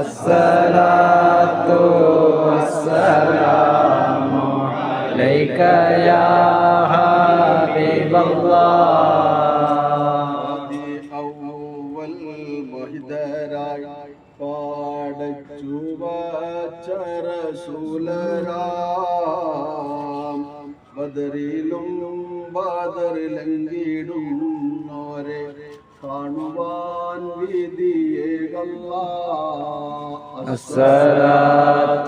الصلاة والسلام عليك يا حبيب الله ആദി ഔവൽ മഹിതരായി പാടച്ചു വച്ച റസൂലരാം ബദറിലും ബദറിലെങ്കിടുന്നോരെ كارمبان بيدي الله الصلاة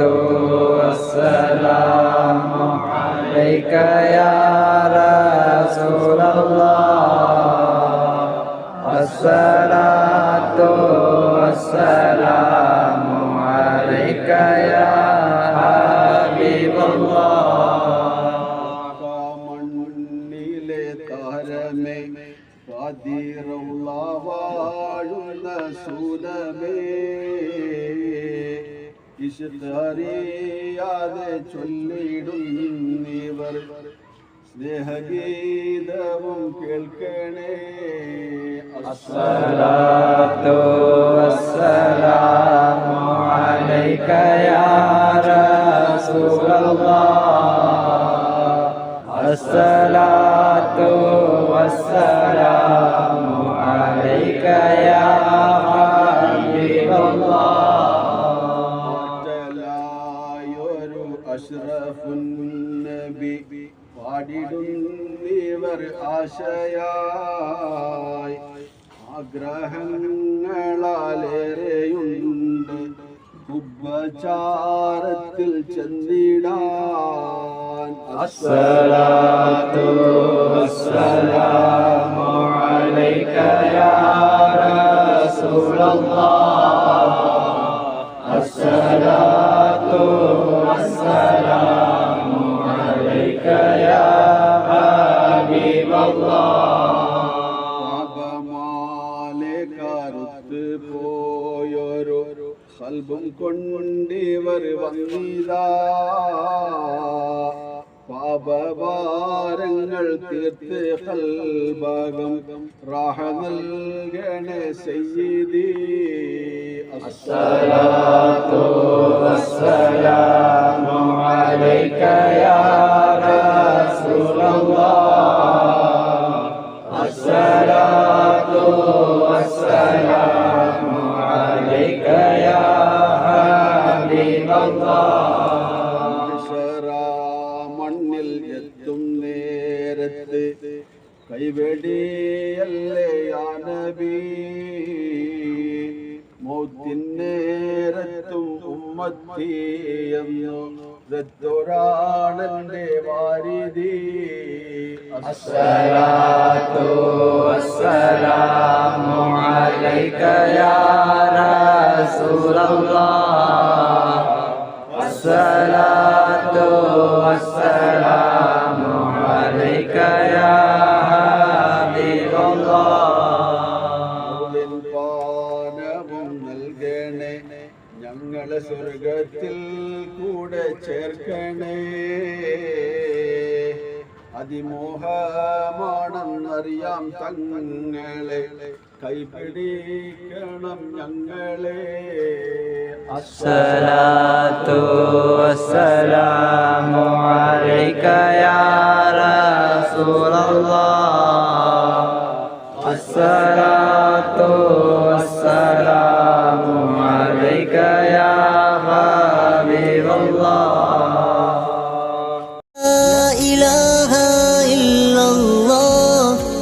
والسلام عليك يا رسول الله. الصلاة والسلام عليك يا رسول الله അതിറൗള വാഴുന്ന സൂരമേ ഇഷ്ടറിയാതെ ചൊല്ലിടുന്നിവർ സ്നേഹഗീതവും കേൾക്കണേ. അസ്സലാത്തോ അസ്സലാമു അലൈക യാ റസൂലല്ലാഹ് അസ്സലാത്തോ അസ്സലാമു അഷ്റഫുന്നബി പാടിടുന്നിവർ ആശയായി. ആഗ്രഹങ്ങളാലേറെയുണ്ട്. ഉപചാരത്തിൽ ചെന്നിടാൻ. അസ്സലാത്തു അസ്സലാമു അലൈക യാ കറുത്ത് പോയൊരു ഹൽബും കൊണ്ടിവർ വന്നിതാ. പാപഭാരങ്ങൾ തീർത്ത് ഹൽഭാഗം റാഹ നൽകണേ സയ്യിദി. അസ്സലാത്തു വസ്സലാമു അലൈക യാ മണ്ണിൽ എത്തും നേരത്ത് കൈവെടിയല്ലേ ആനബി മൗത്തിൻ നേരത്തും ഉമ്മത്തിയെന്നു ദത്തൊരാളന്റെ വാരിതി അസ്സലാത്തു അസ്സലാമു അലൈക യാ റസൂലല്ലാഹ് الصلاة والسلام عليك يا حبيب الله അവൻ പാനവും നൽകണേ ഞങ്ങളെ സ്വർഗത്തിൽ കൂടെ ചേർക്കണേ അതിമോഹമാണെന്നറിയാം തങ്ങളെ. കൈപിടിക്കണം ഞങ്ങളെ. അസ്സലാത്തു അസ്സലാമു അലൈക്കയ